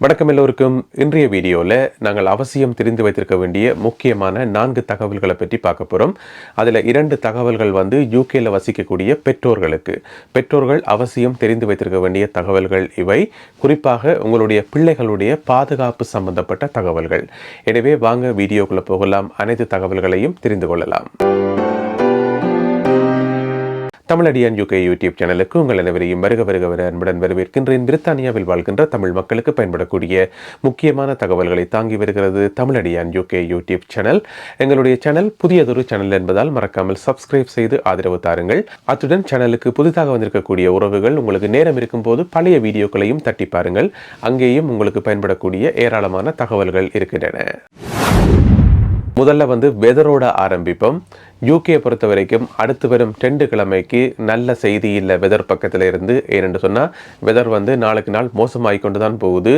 வணக்கம் எல்லோருக்கும் இன்றைய வீடியோவில் நாங்கள் அவசியம் தெரிந்து வைத்திருக்க வேண்டிய முக்கியமான நான்கு தகவல்களை பற்றி பார்க்க போகிறோம் அதில் இரண்டு தகவல்கள் வந்து யூகேல வசிக்கக்கூடிய பெற்றோர்களுக்கு. பெற்றோர்கள் அவசியம் தெரிந்து வைத்திருக்க வேண்டிய தகவல்கள் இவை. குறிப்பாக உங்களுடைய பிள்ளைகளுடைய பாதுகாப்பு சம்பந்தப்பட்ட தகவல்கள். எனவே வாங்க வீடியோக்குள்ளே போகலாம். அனைத்து தகவல்களையும் தெரிந்து கொள்ளலாம். தமிழடியான் யூகே யூடியூப் சேனலுக்கு உங்கள் அனைவரையும் வருக வருக வர அன்புடன் வரவேற்கின்றேன். பிரித்தானியாவில் வாழ்கின்ற தமிழ் மக்களுக்கு பயன்படக்கூடிய முக்கியமான தகவல்களை தாங்கி வருகிறது தமிழடியான் யூகே யூடியூப் சேனல். எங்களுடைய சேனல் புதியதொரு சேனல் என்பதால் மறக்காமல் சப்ஸ்கிரைப் செய்து ஆதரவு தாருங்கள். அத்துடன் சேனலுக்கு புதிதாக வந்திருக்கக்கூடிய உறவுகள் உங்களுக்கு நேரம் இருக்கும்போது பழைய வீடியோக்களையும் தட்டி பாருங்கள். அங்கேயும் உங்களுக்கு பயன்படக்கூடிய ஏராளமான தகவல்கள் இருக்கின்றன. முதல்ல வந்து வெதரோட ஆரம்பிப்போம். யூகே பொறுத்த வரைக்கும் அடுத்து வரும் ரெண்டு கிழமைக்கு நல்ல செய்தி இல்லை வெதர் பக்கத்தில் இருந்து ஏனென்று சொன்னால் வெதர் வந்து நாளுக்கு நாள் மோசமாகி கொண்டு தான் போகுது.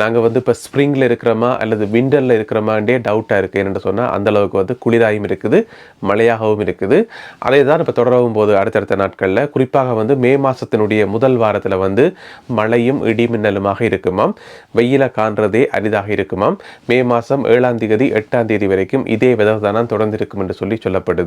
நாங்கள் வந்து இப்போ ஸ்ப்ரிங்கில் இருக்கிறோமா அல்லது விண்டரில் இருக்கிறோமாண்டே டவுட்டாக இருக்குது ஏனென்று சொன்னால் அந்த அளவுக்கு வந்து குளிராயும் இருக்குது மழையாகவும் இருக்குது. அதே தான் இப்போ தொடரவும் போது அடுத்தடுத்த நாட்களில். குறிப்பாக வந்து மே மாதத்தினுடைய முதல் வாரத்தில் வந்து மழையும் இடி மின்னலுமாக இருக்குமாம். வெயில காண்றதே அரிதாக இருக்குமாம். மே மாதம் ஏழாம் தேதி எட்டாம் தேதி வரைக்கும் இதே வெதர் தானா தொடர்ந்து இருக்கும் என்று சொல்லி சொல்லப்படுது.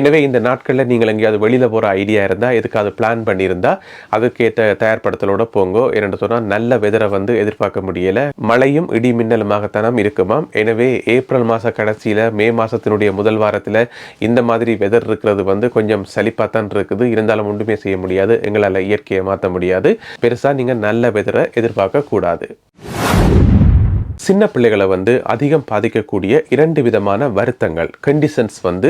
எனவே இந்த நாட்களில் நீங்கள் எங்கேயாவது வெளியில் போகிற ஐடியா இருந்தால் எதுக்காவது பிளான் பண்ணியிருந்தா அதுக்கேற்ற தயார்படுத்தலோட போங்கோ. என்று சொன்னால் நல்ல வெதரை வந்து எதிர்பார்க்க முடியலை. மழையும் இடி மின்னலுமாகத்தானம் இருக்குமாம் எனவே ஏப்ரல் மாத கடைசியில் மே மாதத்தினுடைய முதல் வாரத்தில் இந்த மாதிரி வெதர் இருக்கிறது வந்து கொஞ்சம் சலிப்பாக தான் இருக்குது. இருந்தாலும் ஒன்றுமே செய்ய முடியாது. எங்களால் இயற்கையை மாற்ற முடியாது. பெருசாக நீங்கள் நல்ல வெதரை எதிர்பார்க்க கூடாது சின்ன பிள்ளைகளை வந்து அதிகம் பாதிக்கக்கூடிய இரண்டு விதமான வருத்தங்கள். கண்டிஷன்ஸ் வந்து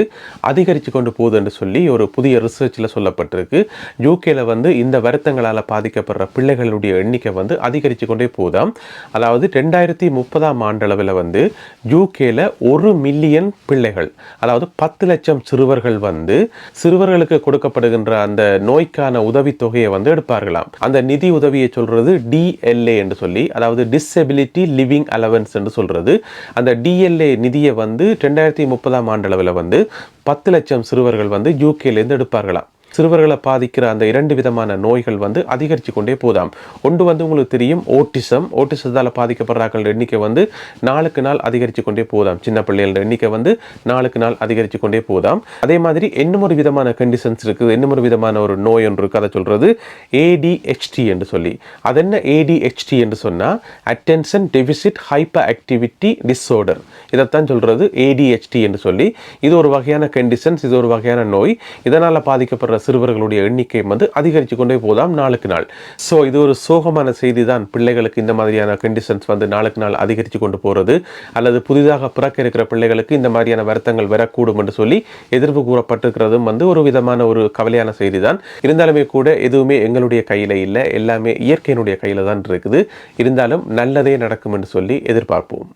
அதிகரித்து கொண்டு போகுது என்று சொல்லி ஒரு புதிய ரிசர்ச்சில் சொல்லப்பட்டிருக்கு. யூகேல வந்து இந்த வருத்தங்களால் பாதிக்கப்படுற பிள்ளைகளுடைய எண்ணிக்கை வந்து அதிகரித்து கொண்டே போதாம் அதாவது ரெண்டாயிரத்தி முப்பதாம் ஆண்டளவில் வந்து யூகேல ஒரு மில்லியன் பிள்ளைகள் அதாவது பத்து லட்சம் சிறுவர்கள் வந்து சிறுவர்களுக்கு கொடுக்கப்படுகின்ற அந்த நோய்க்கான உதவித்தொகையை வந்து எடுப்பார்களாம். அந்த நிதி உதவியை சொல்கிறது டிஎல்ஏ என்று சொல்லி அதாவது டிசபிலிட்டி லிவிங் அலவன்ஸ் என்று சொல்றது. அந்த டிஎல்ஏ நிதியை வந்து ரெண்டாயிரத்தி முப்பதாம் ஆண்டளவில் வந்து பத்து லட்சம் சிறுவர்கள் வந்து யூகேலேருந்து எடுப்பார்களாம். சிறுவர்களை பாதிக்கிற அந்த இரண்டு விதமான நோய்கள் வந்து அதிகரித்து கொண்டே போதாம். ஒன்று வந்து உங்களுக்கு தெரியும் ஓட்டிசம் ஓட்டிசத்தால் பாதிக்கப்படுறாக்கள் எண்ணிக்கை வந்து நாளுக்கு நாள் அதிகரித்து கொண்டே போதாம். சின்ன பிள்ளைகளோட எண்ணிக்கை வந்து நாளுக்கு நாள் அதிகரித்து கொண்டே போதாம். அதே மாதிரி இன்னும் ஒரு விதமான கண்டிஷன்ஸ் இருக்குது. இன்னும் ஒரு விதமான ஒரு நோய் ஒன்று இருக்குது. அதை சொல்கிறது ஏடிஹெச்டி என்று சொல்லி. அது என்ன ஏடிஹெச்டி என்று சொன்னால் attention deficit hyper activity disorder இதைத்தான் சொல்கிறது ஏடிஹெச்டி என்று சொல்லி. இது ஒரு வகையான கண்டிஷன்ஸ் இது ஒரு வகையான நோய். இதனால் பாதிக்கப்படுற சிறுவர்களுடைய எண்ணிக்கை வந்து அதிகரித்து கொண்டே போதாம் நாளுக்கு நாள். ஸோ இது ஒரு சோகமான செய்தி தான் பிள்ளைகளுக்கு இந்த மாதிரியான கண்டிஷன்ஸ் வந்து நாளுக்கு நாள் அதிகரித்து கொண்டு போகிறது அல்லது புதிதாக பிறக்க இருக்கிற பிள்ளைகளுக்கு இந்த மாதிரியான வருத்தங்கள் வரக்கூடும் என்று சொல்லி எதிர்ப்பு கூறப்பட்டிருக்கிறதும் வந்து ஒரு விதமான ஒரு கவலையான செய்தி தான் இருந்தாலுமே கூட எதுவுமே எங்களுடைய கையில் இல்லை. எல்லாமே இயற்கையினுடைய கையில் தான் இருக்குது. இருந்தாலும் நல்லதே நடக்கும் என்று சொல்லி எதிர்பார்ப்போம்.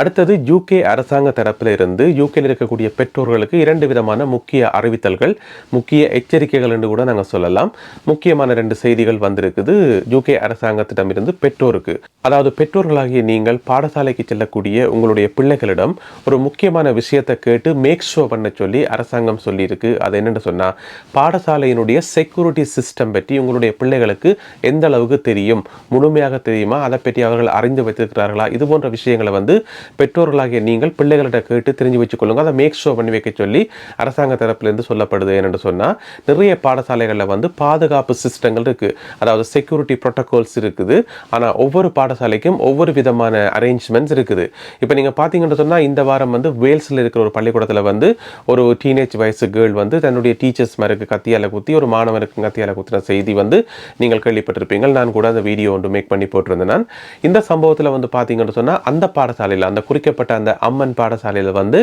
அடுத்தது யூகே அரசாங்க தரப்பில் இருந்து யூகேல இருக்கக்கூடிய பெற்றோர்களுக்கு இரண்டு விதமான முக்கிய அறிவித்தல்கள் முக்கிய எச்சரிக்கைகள் என்று கூட நாங்கள் சொல்லலாம். முக்கியமான ரெண்டு செய்திகள் வந்திருக்குது. யூகே அரசாங்கத்திடமிருந்து பெற்றோருக்கு. அதாவது பெற்றோர்களாகிய நீங்கள் பாடசாலைக்கு செல்லக்கூடிய உங்களுடைய பிள்ளைகளிடம் ஒரு முக்கியமான விஷயத்தை கேட்டு மேக் ஷோ பண்ண சொல்லி அரசாங்கம் சொல்லியிருக்கு. அது என்னென்னு சொன்னால் பாடசாலையினுடைய செக்யூரிட்டி சிஸ்டம் பற்றி உங்களுடைய பிள்ளைகளுக்கு எந்த அளவுக்கு தெரியும் முழுமையாக தெரியுமா? அதை பற்றி அவர்கள் அறிந்து வைத்திருக்கிறார்களா? இது போன்ற விஷயங்களை வந்து பெற்றோர்களாகிய நீங்கள் பிள்ளைகள்கிட்ட கேட்டு தெரிஞ்சு வச்சுக்கொள்ளுங்க. அதை மேக் ஷோ பண்ணி வைக்க சொல்லி அரசாங்க தரப்பிலிருந்து சொல்லப்படுது என்னென்னு சொன்னால் நிறைய பாடசாலைகளில் வந்து பாதுகாப்பு சிஸ்டங்கள் இருக்குது அதாவது செக்யூரிட்டி ப்ரோட்டோகால்ஸ் இருக்குது. ஆனால் ஒவ்வொரு பாடசாலைக்கும் ஒவ்வொரு விதமான அரேஞ்ச்மெண்ட்ஸ் இருக்குது. இப்போ நீங்கள் பார்த்தீங்கன்னு சொன்னால் இந்த வாரம் வந்து வேல்ஸில் இருக்கிற ஒரு பள்ளிக்கூடத்தில் வந்து ஒரு டீனேஜ் வயசு கேர்ள் வந்து தன்னுடைய டீச்சர்ஸ் மாருக்கு கத்தியால் குத்தி ஒரு மாணவருக்கு கத்தியால் குத்தின செய்தி வந்து நீங்கள் கேள்விப்பட்டிருப்பீங்க நான் கூட அந்த வீடியோ ஒன்று மேக் பண்ணி போட்டிருந்தேன் நான். இந்த சம்பவத்தில் வந்து பார்த்தீங்கன்னு சொன்னால் அந்த பாடசாலையில் அந்த குறிக்கப்பட்ட அந்த அம்மன் பாடசாலையில் வந்து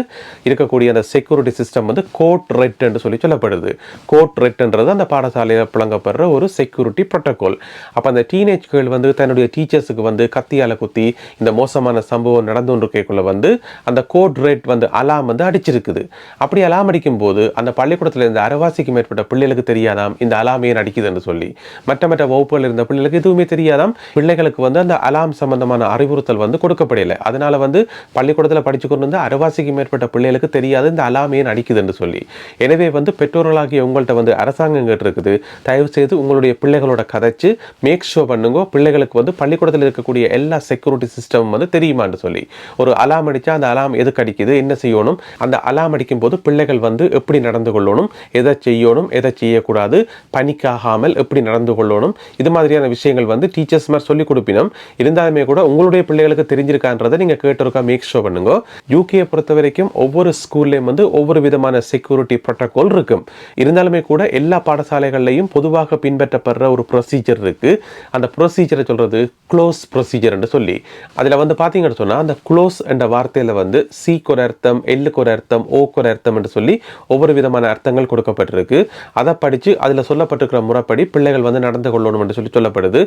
இருக்கக்கூடிய அந்த செக்யூரிட்டி சிஸ்டம் வந்து கோட் ரெட் என்று சொல்லி சொல்லப்படுது. கோட் ரெட்ன்றது அந்த பாடசாலையில் புழங்கப்படுற ஒரு செக்யூரிட்டி ப்ரோட்டோகால் அப்போ அந்த டீனேஜ் கேள் வந்து தன்னுடைய டீச்சர்ஸுக்கு வந்து கத்தியால் குத்தி இந்த மோசமான சம்பவம் நடந்து கொண்டிருக்கக்குள்ள வந்து அந்த கோட் ரெட் வந்து அலாம் வந்து அடிச்சிருக்குது. அப்படி அலாம் அடிக்கும் போது அந்த பள்ளிக்கூடத்தில் இருந்த அரைவாசிக்கு மேற்பட்ட பிள்ளைகளுக்கு தெரியாதாம் இந்த அலாம் ஏன் அடிக்குதுன்னு சொல்லி. மற்ற மற்ற வகுப்புகள் இருந்த பிள்ளைகளுக்கு எதுவுமே தெரியாதாம். பிள்ளைகளுக்கு வந்து அந்த அலாம் சம்பந்தமான அறிவுறுத்தல் வந்து கொடுக்கப்படலை. அதனால வந்து வந்து பள்ளிக்கூடத்தில் படிச்சு கொண்டு வந்து அரைவாசிக்கு மேற்பட்ட பிள்ளைகளுக்கு தெரியாது இந்த அலாம் ஏன் அடிக்குதுன்னு சொல்லி. எனவே வந்து பெற்றோர்களாகிய உங்கள்கிட்ட வந்து அரசாங்கம் கேட்டிருக்குது தயவு செய்து உங்களுடைய பிள்ளைகளோட கதைச்சு மேக் ஷோ பண்ணுங்க பிள்ளைகளுக்கு வந்து பள்ளிக்கூடத்தில் இருக்கக்கூடிய எல்லா செக்யூரிட்டி சிஸ்டமும் வந்து தெரியுமான்னு சொல்லி. ஒரு அலாம் அடித்தா அந்த அலாம் எதுக்கு அடிக்குது என்ன செய்யணும் அந்த அலாம் அடிக்கும் போது பிள்ளைகள் வந்து எப்படி நடந்து கொள்ளணும் எதை செய்யணும் எதை செய்யக்கூடாது பனிக்காகாமல் எப்படி நடந்து கொள்ளணும் இது மாதிரியான விஷயங்கள் வந்து டீச்சர்ஸ் மாதிரி சொல்லி கொடுப்பினோம் இருந்தாலுமே கூட உங்களுடைய பிள்ளைகளுக்கு தெரிஞ்சிருக்கான்றதை நீங்க கேட்டிருக்கா மேக் ஷோ பண்ணுங்க. யூகே பொறுத்த வரைக்கும் ஒவ்வொரு ஸ்கூல்லையும் வந்து ஒவ்வொரு விதமான செக்யூரிட்டி ப்ரோட்டோகால் இருக்கும். இருந்தாலுமே கூட எல்லா பாடசாலைகள்லையும் பொதுவாக பின்பற்றப்படுற ஒரு ப்ரொசீஜர் இருக்கு. அந்த ப்ரொசீஜரை சொல்றது க்ளோஸ் ப்ரொசீஜர்னு சொல்லி. அதில் வந்து பார்த்தீங்கன்னு சொன்னால் அந்த க்ளோஸ் என்ற வார்த்தையில் வந்து சீக்கு ஒரு அர்த்தம் எல்லுக்கு ஒரு அர்த்தம் ஓக்கு ஒரு அர்த்தம் என்று சொல்லி ஒவ்வொரு விதமான அர்த்தங்கள் கொடுக்கப்பட்டிருக்கு. அதை படித்து அதில் சொல்லப்பட்டிருக்கிற முறைப்படி பிள்ளைகள் வந்து நடந்து கொள்ளணும் என்று சொல்லி சொல்லப்படுது.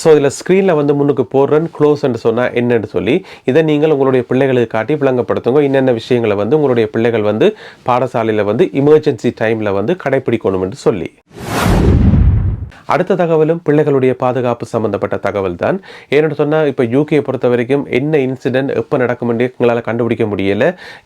ஸோ இதில் ஸ்க்ரீனில் வந்து முன்னுக்கு போடுறேன் க்ளோஸ் என்று சொன்னால் என்னன்னு சொல்லி. இதை நீங்கள் உங்களுடைய பிள்ளைகளுக்கு காட்டி விளங்கப்படுத்துங்க. என்னென்ன விஷயங்களை வந்து உங்களுடைய பிள்ளைகள் வந்து பாடசாலையில் வந்து இமர்ஜென்சி டைமில் வந்து கடைப்பிடிக்கணும் என்று சொல்லி. அடுத்த தகவலும் பிள்ளைகளுடைய பாதுகாப்பு சம்பந்தப்பட்ட தகவல் தான் ஏன்னு சொன்னால் இப்போ யூகே பொறுத்த வரைக்கும் என்ன இன்சிடென்ட் எப்போ நடக்கும் என்று எங்களால் கண்டுபிடிக்க முடியல.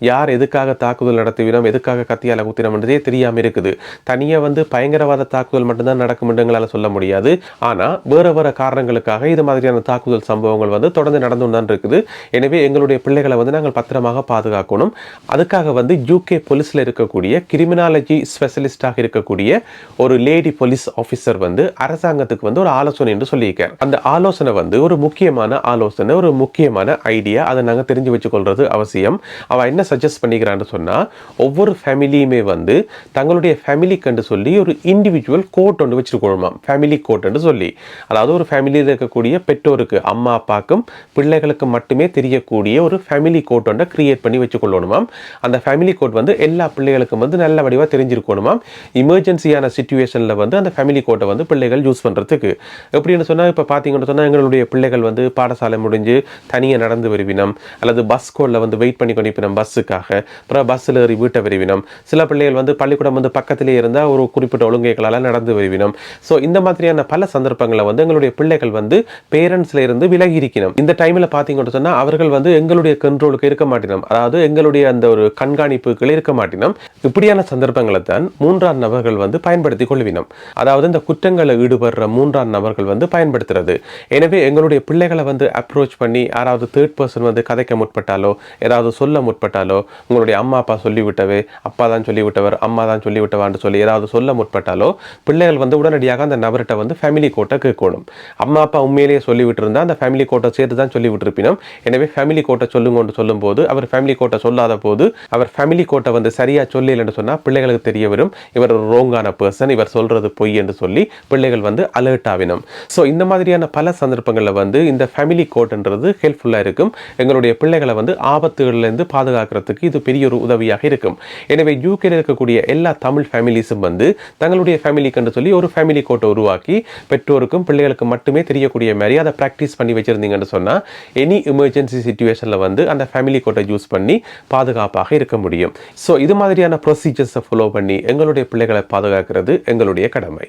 யார் எதுக்காக தாக்குதல் நடத்துவினோம் எதுக்காக கத்தியால் குத்தினோம்ன்றதே தெரியாமல் இருக்குது. தனியாக வந்து பயங்கரவாத தாக்குதல் மட்டும்தான் நடக்கும் என்று எங்களால் சொல்ல முடியாது. ஆனால் வேறு வேறு காரணங்களுக்காக இது மாதிரியான தாக்குதல் சம்பவங்கள் வந்து தொடர்ந்து நடந்து தான் இருக்குது. எனவே எங்களுடைய பிள்ளைகளை வந்து நாங்கள் பத்திரமாக பாதுகாக்கணும். அதுக்காக வந்து யூகே போலீஸில் இருக்கக்கூடிய கிரிமினாலஜி ஸ்பெஷலிஸ்டாக இருக்கக்கூடிய ஒரு லேடி போலீஸ் ஆஃபீஸர் வந்து அரசாங்கத்துக்கு வந்து ஒரு ஆலோசனை என்று சொல்லியிருக்கார் அந்த ஆலோசனை வந்து ஒரு முக்கியமான ஆலோசனை ஒரு முக்கியமான ஐடியா அதை நாங்கள் தெரிஞ்சு வச்சுக்கொள்றது அவசியம். அவள் என்ன சஜஸ்ட் பண்ணிக்கிறான்னு சொன்னால் ஒவ்வொரு ஃபேமிலியுமே வந்து தங்களுடைய ஃபேமிலிக்கு சொல்லி ஒரு இண்டிவிஜுவல் கோட் ஒன்று வச்சிருக்கணுமாம் ஃபேமிலி கோட்னு சொல்லி. அதாவது ஒரு ஃபேமிலியில் இருக்கக்கூடிய பெற்றோருக்கு அம்மா அப்பாக்கும் பிள்ளைகளுக்கு மட்டுமே தெரியக்கூடிய ஒரு ஃபேமிலி கோட் ஒன்றை கிரியேட் பண்ணி வச்சுக்கொள்ளணுமாம். அந்த ஃபேமிலி கோட் வந்து எல்லா பிள்ளைகளுக்கும் வந்து நல்ல வடிவாக தெரிஞ்சிருக்கணுமாம். இமர்ஜென்சியான சுச்சுவேஷனில் வந்து அந்த ஃபேமிலி கோட்டை வந்து பிள்ளைகள் யூஸ் பண்ணுறதுக்கு எப்படின்னு சொன்னால் இப்போ பார்த்தீங்கன்னு சொன்னால் எங்களுடைய பிள்ளைகள் வந்து பாடசாலை முடிஞ்சு தனியாக நடந்து வருவினம். அல்லது பஸ் கோலில் வந்து வெயிட் பண்ணி கொண்டிப்பினம் பஸ்ஸுக்காக அப்புறம் பஸ்ஸில் ஏறி வீட்டை வருவினம். சில பிள்ளைகள் வந்து பள்ளிக்கூடம் வந்து பக்கத்திலே இருந்தால் ஒரு குறிப்பிட்ட ஒழுங்கைகளால் நடந்து வருவினம். ஸோ இந்த மாதிரியான பல சந்தர்ப்பங்களில் வந்து எங்களுடைய பிள்ளைகள் வந்து பேரண்ட்ஸில் இருந்து விலகி இருக்கணும் இந்த டைமில் பார்த்தீங்கன்னு சொன்னால் அவர்கள் வந்து எங்களுடைய கண்ட்ரோலுக்கு இருக்க மாட்டினோம். அதாவது எங்களுடைய அந்த ஒரு கண்காணிப்புகள் இருக்க மாட்டினோம். இப்படியான சந்தர்ப்பங்களை தான் மூன்றாம் நபர்கள் வந்து பயன்படுத்தி கொள்வினோம். அதாவது இந்த குற்றங்கள் ஈடுபடுற மூன்றாம் நபர்கள் வந்து பயன்படுத்துறது. எனவே எங்களுடைய பிள்ளைகளை வந்து அப்ரோச் பண்ணி யாராவது தேர்ட் பர்சன் வந்து கதைக்க முற்பட்டாலோ ஏதாவது சொல்ல முற்பட்டாலோ உங்களுடைய அம்மா அப்பா சொல்லிவிட்டவே அப்பா தான் சொல்லிவிட்டவர் அம்மா தான் சொல்லிவிட்டவான்னு சொல்லி ஏதாவது சொல்ல முற்பட்டாலோ பிள்ளைகள் வந்து உடனடியாக அந்த நபர்கிட்ட வந்து ஃபேமிலி கோட்டை கேட்கணும். அம்மா அப்பா உண்மையிலேயே சொல்லிவிட்டிருந்தா அந்த ஃபேமிலி கோட்டை சேர்த்து தான் சொல்லிவிட்டிருப்பினும் எனவே ஃபேமிலி கோட்டை சொல்லுங்கன்னு சொல்லும்போது அவர் ஃபேமிலி கோட்டை சொல்லாத போது அவர் ஃபேமிலி கோட்டை வந்து சரியா சொல்லலைன்னு சொன்னால் பிள்ளைகளுக்கு தெரிய வரும் இவர் ரோங்கான பர்சன் இவர் சொல்றது பொய் என்று சொல்லி பிள்ளைகள் வந்து அலர்ட் ஆகினோம் ஸோ இந்த மாதிரியான பல சந்தர்ப்பங்களில் வந்து இந்த ஃபேமிலி கோட்ன்றது ஹெல்ப்ஃபுல்லாக இருக்கும். எங்களுடைய பிள்ளைகளை வந்து ஆபத்துகள்லேருந்து பாதுகாக்கிறதுக்கு இது பெரிய ஒரு உதவியாக இருக்கும். எனவே யூகேல இருக்கக்கூடிய எல்லா தமிழ் ஃபேமிலிஸும் வந்து தங்களுடைய ஃபேமிலிக்குன்னு சொல்லி ஒரு ஃபேமிலி கோட்டை உருவாக்கி பெற்றோருக்கும் பிள்ளைகளுக்கும் மட்டுமே தெரியக்கூடிய மாதிரி அதை ப்ராக்டிஸ் பண்ணி வச்சிருந்தீங்கன்னு சொன்னால் எனி எமர்ஜென்சி சுச்சுவேஷனில் வந்து அந்த ஃபேமிலி கோட்டை யூஸ் பண்ணி பாதுகாப்பாக இருக்க முடியும். ஸோ இது மாதிரியான ப்ரொசீஜர்ஸை ஃபாலோ பண்ணி எங்களுடைய பிள்ளைகளை பாதுகாக்கிறது எங்களுடைய கடமை.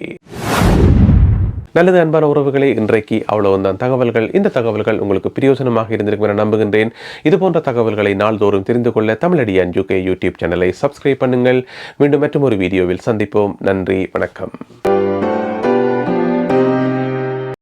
நல்லது அன்பான உறவுகளை இன்றைக்கு அவ்வளவுதான். தகவல்கள் இந்த தகவல்கள் உங்களுக்கு பிரயோஜனமாக இருந்திருக்கும் என நம்புகின்றேன். இது போன்ற தகவல்களை நாள்தோறும் தெரிந்து கொள்ள தமிழடியான் யூகே யூடியூப் சேனலை சப்ஸ்கிரைப் பண்ணுங்கள். மீண்டும் மற்றும் ஒரு வீடியோவில் சந்திப்போம். நன்றி வணக்கம்.